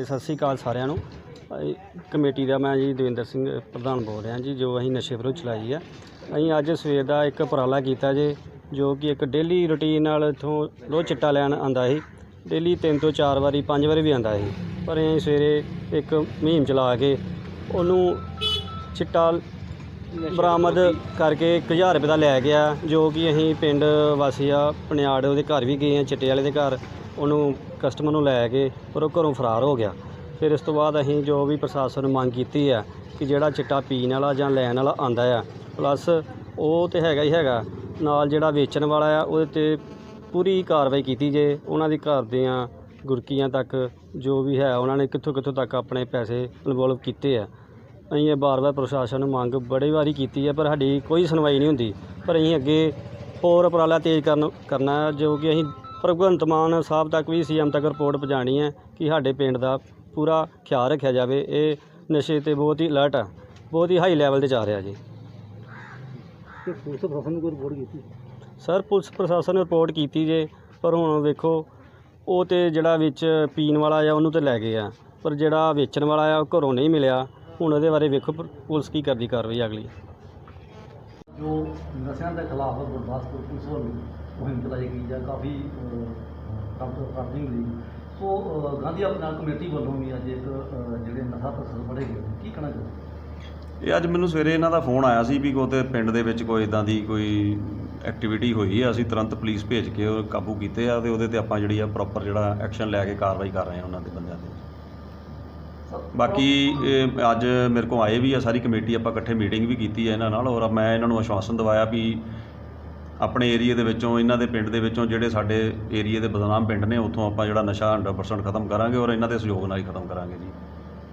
ਇਹ ਸਤਿ ਸ੍ਰੀ ਅਕਾਲ ਸਾਰਿਆਂ ਨੂੰ। ਇਹ ਕਮੇਟੀ ਦਾ ਮੈਂ ਜੀ ਦਵਿੰਦਰ ਸਿੰਘ, ਪ੍ਰਧਾਨ ਬੋਲ ਰਿਹਾ ਜੀ, ਜੋ ਅਸੀਂ ਨਸ਼ੇ ਵਿਰੁੱਧ ਚਲਾਈ ਆ। ਅਸੀਂ ਅੱਜ ਸਵੇਰ ਦਾ ਇੱਕ ਉਪਰਾਲਾ ਕੀਤਾ ਜੇ, ਜੋ ਕਿ ਇੱਕ ਡੇਲੀ ਰੁਟੀਨ ਨਾਲ ਇੱਥੋਂ ਰੋਜ਼ ਚਿੱਟਾ ਲੈਣ ਆਂਦਾ ਸੀ। ਡੇਲੀ ਤਿੰਨ ਤੋਂ ਚਾਰ ਵਾਰੀ, ਪੰਜ ਵਾਰੀ ਵੀ ਆਂਦਾ ਸੀ। ਪਰ ਅਸੀਂ ਸਵੇਰੇ ਇੱਕ ਮੁਹਿੰਮ ਚਲਾ ਕੇ ਉਹਨੂੰ ਚਿੱਟਾ ਬਰਾਮਦ ਕਰਕੇ 1000 ਰੁਪਏ ਦਾ ਲੈ ਗਿਆ, ਜੋ ਕਿ ਅਸੀਂ ਪਿੰਡ ਵਾਸੀ ਆ ਪਨਿਆੜ ਉਹਦੇ ਘਰ ਵੀ ਗਏ ਆ, ਚਿੱਟੇ ਵਾਲੇ ਦੇ ਘਰ। ਉਹਨੂੰ ਕਸਟਮਰ ਨੂੰ ਲੈ ਕੇ ਪਰ ਉਹ ਘਰੋਂ ਫਰਾਰ ਹੋ ਗਿਆ। ਫਿਰ ਇਸ ਤੋਂ ਬਾਅਦ ਅਸੀਂ ਜੋ ਵੀ ਪ੍ਰਸ਼ਾਸਨ ਨੂੰ ਮੰਗ ਕੀਤੀ ਆ ਕਿ ਜਿਹੜਾ ਚਿੱਟਾ ਪੀਣ ਵਾਲਾ ਜਾਂ ਲੈਣ ਵਾਲਾ ਆਂਦਾ ਆ ਪਲੱਸ ਉਹ ਤੇ ਹੈਗਾ ਹੀ ਹੈਗਾ, ਨਾਲ ਜਿਹੜਾ ਵੇਚਣ ਵਾਲਾ ਆ, ਉਹਦੇ ਤੇ ਪੂਰੀ ਕਾਰਵਾਈ ਕੀਤੀ ਜੇ, ਉਹਨਾਂ ਦੀ ਘਰ ਦੀਆਂ ਗੁਰਕੀਆਂ ਤੱਕ ਜੋ ਵੀ ਹੈ, ਉਹਨਾਂ ਨੇ ਕਿੱਥੋਂ ਕਿੱਥੋਂ ਤੱਕ ਆਪਣੇ ਪੈਸੇ ਇਨਵੋਲਵ ਕੀਤੇ ਆ। ਅਸੀਂ ਇਹ ਬਾਰ-ਬਾਰ ਪ੍ਰਸ਼ਾਸਨ ਨੂੰ ਮੰਗ ਬੜੀ ਵਾਰੀ ਕੀਤੀ ਹੈ ਪਰ ਸਾਡੀ ਕੋਈ ਸੁਣਵਾਈ ਨਹੀਂ ਹੁੰਦੀ। ਪਰ ਅਸੀਂ ਅੱਗੇ ਹੋਰ ਉਪਰਾਲਾ ਤੇਜ਼ ਕਰਨ ਕਰਨਾ ਹੈ ਜੋ ਕਿ ਅਸੀਂ ਭਗਵੰਤ ਮਾਨ ਸਾਹਿਬ ਤੱਕ ਵੀ ਸੀਐਮ ਤੱਕ ਰਿਪੋਰਟ ਪਹੁੰਚਾਉਣੀ ਹੈ ਕਿ ਸਾਡੇ ਪਿੰਡ ਦਾ ਪੂਰਾ ਖਿਆਲ ਰੱਖਿਆ ਜਾਵੇ। ਇਹ ਨਸ਼ੇ ਤੇ ਬਹੁਤ ਹੀ ਅਲਰਟ ਹੈ ਬਹੁਤ ਹੀ ਹਾਈ ਲੈਵਲ ਤੇ ਜਾ ਰਿਹਾ ਜੀ। ਤੇ ਪੁਲਿਸ ਪ੍ਰਸ਼ਾਸਨ ਨੂੰ ਕੋਈ ਰਿਪੋਰਟ ਕੀਤੀ? ਸਰ ਪੁਲਿਸ ਪ੍ਰਸ਼ਾਸਨ ਨੇ ਰਿਪੋਰਟ ਕੀਤੀ ਜੇ ਪਰ ਹੁਣ ਵੇਖੋ ਉਹ ਤੇ ਜਿਹੜਾ ਵਿੱਚ ਪੀਣ ਵਾਲਾ ਆ ਉਹਨੂੰ ਤੇ ਲੈ ਗਏ ਆ। ਪਰ ਜਿਹੜਾ ਵੇਚਣ ਵਾਲਾ ਆ ਉਹ ਘਰੋਂ ਨਹੀਂ ਮਿਲਿਆ। ਹੁਣ ਉਹਦੇ ਬਾਰੇ ਵੇਖੋ ਪਰ ਪੁਲਿਸ ਕੀ ਕਰਦੀ ਕਾਰਵਾਈ ਅਗਲੀ। ਜੋ ਨਸ਼ਿਆਂ ਦੇ ਖਿਲਾਫ ਗੁਰਦਾਸਪੁਰ ਪੁਲਿਸ ਵੱਲੋਂ ਮੁਹਿੰਮ ਚਲਾਈ ਗਈ ਜਾਂ ਕਾਫੀ ਕੰਮ ਕਰਦੀ ਹੋਈ। ਸੋ ਅਹ, ਗਾਂਧੀ ਆਪਣਾ ਕਮੇਟੀ ਵੱਲੋਂ ਵੀ ਅੱਜ ਇੱਕ ਅਹ, ਜਿਹੜੇ ਨਸ਼ਾ ਤਸਲ ਫੜੇ ਗਏ ਕੀ ਕਹਿਣਾ ਚਾਹੁੰਦੇ ਇਹ ਅੱਜ ਮੈਨੂੰ ਸਵੇਰੇ ਇਹਨਾਂ ਦਾ ਫੋਨ ਆਇਆ ਸੀ ਵੀ ਕੋਤੇ ਪਿੰਡ ਦੇ ਵਿੱਚ ਕੋਈ ਇਦਾਂ ਦੀ ਕੋਈ ਐਕਟੀਵਿਟੀ ਹੋਈ ਹੈ ਅਸੀਂ ਤੁਰੰਤ ਪੁਲਿਸ ਭੇਜ ਕੇ ਉਹ ਕਾਬੂ ਕੀਤੇ ਆ ਤੇ ਉਹਦੇ ਤੇ ਆਪਾਂ ਜਿਹੜੀ ਆ ਪ੍ਰੋਪਰ ਜਿਹੜਾ ਐਕਸ਼ਨ ਲੈ ਕੇ ਕਾਰਵਾਈ ਕਰ ਰਹੇ ਹਾਂ ਉਹਨਾਂ ਦੇ ਬੰਦਿਆਂ ਤੇ। ਬਾਕੀ ਇਹ ਅੱਜ ਮੇਰੇ ਕੋਲ ਆਏ ਵੀ ਆ ਸਾਰੀ ਕਮੇਟੀ ਆਪਾਂ ਇਕੱਠੇ ਮੀਟਿੰਗ ਵੀ ਕੀਤੀ ਹੈ ਇਹਨਾਂ ਨਾਲ ਔਰ ਮੈਂ ਇਹਨਾਂ ਨੂੰ ਆਸ਼ਵਾਸਨ ਦਿਵਾਇਆ ਵੀ ਆਪਣੇ ਏਰੀਆ ਦੇ ਵਿੱਚੋਂ ਇਹਨਾਂ ਦੇ ਪਿੰਡ ਦੇ ਵਿੱਚੋਂ ਜਿਹੜੇ ਸਾਡੇ ਏਰੀਆ ਦੇ ਬਦਨਾਮ ਪਿੰਡ ਨੇ ਉੱਥੋਂ ਆਪਾਂ ਜਿਹੜਾ ਨਸ਼ਾ 100% ਖਤਮ ਕਰਾਂਗੇ ਔਰ ਇਹਨਾਂ ਦੇ ਸਹਿਯੋਗ ਨਾਲ ਹੀ ਖਤਮ ਕਰਾਂਗੇ ਜੀ।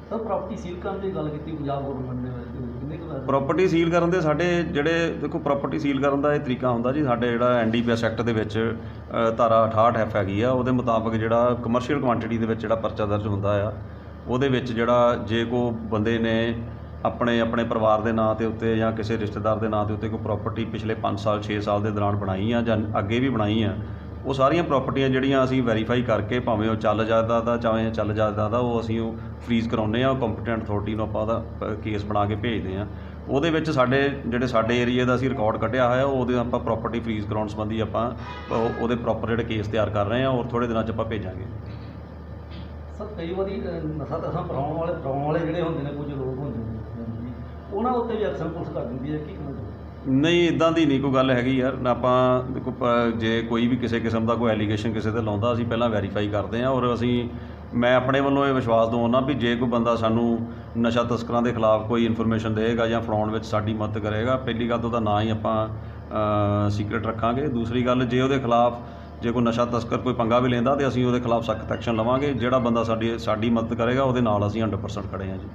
ਸਰ ਪ੍ਰਾਪਰਟੀ ਸੀਲ ਕਰਨ ਦੀ ਗੱਲ ਕੀਤੀ ਪੰਜਾਬ ਗਵਰਨਮੈਂਟ ਨੇ ਕਿੰਨੇ ਕੁ ਪ੍ਰਾਪਰਟੀ ਸੀਲ ਕਰਨ ਦੇ ਸਾਡੇ ਜਿਹੜੇ ਦੇਖੋ ਪ੍ਰਾਪਰਟੀ ਸੀਲ ਕਰਨ ਦਾ ਇਹ ਤਰੀਕਾ ਹੁੰਦਾ ਜੀ ਸਾਡੇ ਜਿਹੜਾ ਐਨਡੀਪੀਐਸ ਐਕਟ ਦੇ ਵਿੱਚ ਧਾਰਾ 68 ਐਫ ਹੈਗੀ ਆ ਉਹਦੇ ਮੁਤਾਬਕ ਜਿਹੜਾ ਕਮਰਸ਼ੀਅਲ ਕੁਆਂਟੀਟੀ ਦੇ ਵਿੱਚ ਜਿਹੜਾ ਪਰਚਾ ਦਰਜ ਹੁੰਦਾ ਆ ਉਹਦੇ ਵਿੱਚ ਜਿਹੜਾ ਜੇ ਕੋ ਬੰਦੇ ਨੇ ਆਪਣੇ ਆਪਣੇ ਪਰਿਵਾਰ ਦੇ ਨਾਂ ਤੇ ਉੱਤੇ ਜਾਂ ਕਿਸੇ ਰਿਸ਼ਤੇਦਾਰ ਦੇ ਨਾਂ ਦੇ ਉੱਤੇ ਕੋਈ ਪ੍ਰਾਪਰਟੀ ਪਿਛਲੇ 5 ਸਾਲ 6 ਸਾਲ ਦੇ ਦੌਰਾਨ ਬਣਾਈ ਆ ਜਾਂ ਅੱਗੇ ਵੀ ਬਣਾਈ ਆ, ਉਹ ਸਾਰੀਆਂ ਪ੍ਰਾਪਰਟੀਆਂ ਜਿਹੜੀਆਂ ਅਸੀਂ ਵੈਰੀਫਾਈ ਕਰਕੇ ਭਾਵੇਂ ਉਹ ਚੱਲ ਜਾਂਦਾ ਦਾ ਚਾਹੇ ਚੱਲ ਜਾਇਦਾਦ ਦਾ ਉਹ ਅਸੀਂ ਉਹ ਫ੍ਰੀਜ਼ ਕਰਾਉਂਦੇ ਆ ਕੰਪੀਟੈਂਟ ਅਥਾਰਟੀ ਨੂੰ ਆਪਾਂ ਉਹਦਾ ਕੇਸ ਬਣਾ ਕੇ ਭੇਜਦੇ ਆ। ਉਹਦੇ ਵਿੱਚ ਸਾਡੇ ਜਿਹੜੇ ਸਾਡੇ ਏਰੀਆ ਦਾ ਅਸੀਂ ਰਿਕਾਰਡ ਕੱਢਿਆ ਹੋਇਆ, ਉਹਦੇ ਆਪਾਂ ਪ੍ਰਾਪਰਟੀ ਫ੍ਰੀਜ਼ ਕਰਾਉਣ ਸੰਬੰਧੀ ਆਪਾਂ ਉਹਦੇ ਪ੍ਰੋਪਰ ਜਿਹੜੇ ਕੇਸ ਤਿਆਰ ਕਰ ਰਹੇ ਆ ਔਰ ਥੋੜੇ ਦਿਨਾਂ 'ਚ ਆਪਾਂ ਭੇਜਾਂਗੇ। ਸਰ ਕਈ ਵਾਰੀ ਨਸ਼ਾ ਤਸਾ ਫੜਾਉਣ ਵਾਲੇ ਫੜਾਉਣ ਵਾਲੇ ਜਿਹੜੇ ਹੁੰਦੇ ਨੇ, ਕੁਝ ਲੋਕ ਹੁੰਦੇ ਨੇ ਉਹਨਾਂ ਉੱਤੇ ਵੀ ਐਕਸ਼ਨ ਪੁਲਿਸ ਕਰ ਦਿੰਦੀ ਹੈ, ਕੀ ਨਹੀਂ ਇਦਾਂ ਦੀ ਨਹੀਂ ਕੋਈ ਗੱਲ ਹੈਗੀ ਯਾਰ। ਨਾ ਆਪਾਂ ਦੇਖੋ ਜੇ ਕੋਈ ਵੀ ਕਿਸੇ ਕਿਸਮ ਦਾ ਕੋਈ ਐਲੀਗੇਸ਼ਨ ਕਿਸੇ ਤੇ ਲਾਉਂਦਾ, ਅਸੀਂ ਪਹਿਲਾਂ ਵੈਰੀਫਾਈ ਕਰਦੇ ਹਾਂ ਔਰ ਅਸੀਂ, ਮੈਂ ਆਪਣੇ ਵੱਲੋਂ ਇਹ ਵਿਸ਼ਵਾਸ ਦਵਾਉਣਾ ਵੀ ਜੇ ਕੋਈ ਬੰਦਾ ਸਾਨੂੰ ਨਸ਼ਾ ਤਸਕਰਾਂ ਦੇ ਖਿਲਾਫ ਕੋਈ ਇਨਫੋਰਮੇਸ਼ਨ ਦੇਵੇਗਾ ਜਾਂ ਫੜਾਉਣ ਵਿੱਚ ਸਾਡੀ ਮਦਦ ਕਰੇਗਾ, ਪਹਿਲੀ ਗੱਲ ਤਾਂ ਉਹਦਾ ਨਾਂ ਹੀ ਆਪਾਂ ਸੀਕ੍ਰੀਟ ਰੱਖਾਂਗੇ। ਦੂਸਰੀ ਗੱਲ, ਜੇ ਉਹਦੇ ਖਿਲਾਫ ਜੇ ਕੋਈ ਨਸ਼ਾ ਤਸਕਰ ਕੋਈ ਪੰਗਾ ਵੀ ਲੈਂਦਾ ਤੇ ਅਸੀਂ ਉਹਦੇ ਖਿਲਾਫ ਸਖਤ ਐਕਸ਼ਨ ਲਵਾਂਗੇ। ਜਿਹੜਾ ਬੰਦਾ ਸਾਡੀ ਸਾਡੀ ਮਦਦ ਕਰੇਗਾ, ਉਹਦੇ ਨਾਲ ਅਸੀਂ 100% ਖੜੇ ਹਾਂ ਜੀ।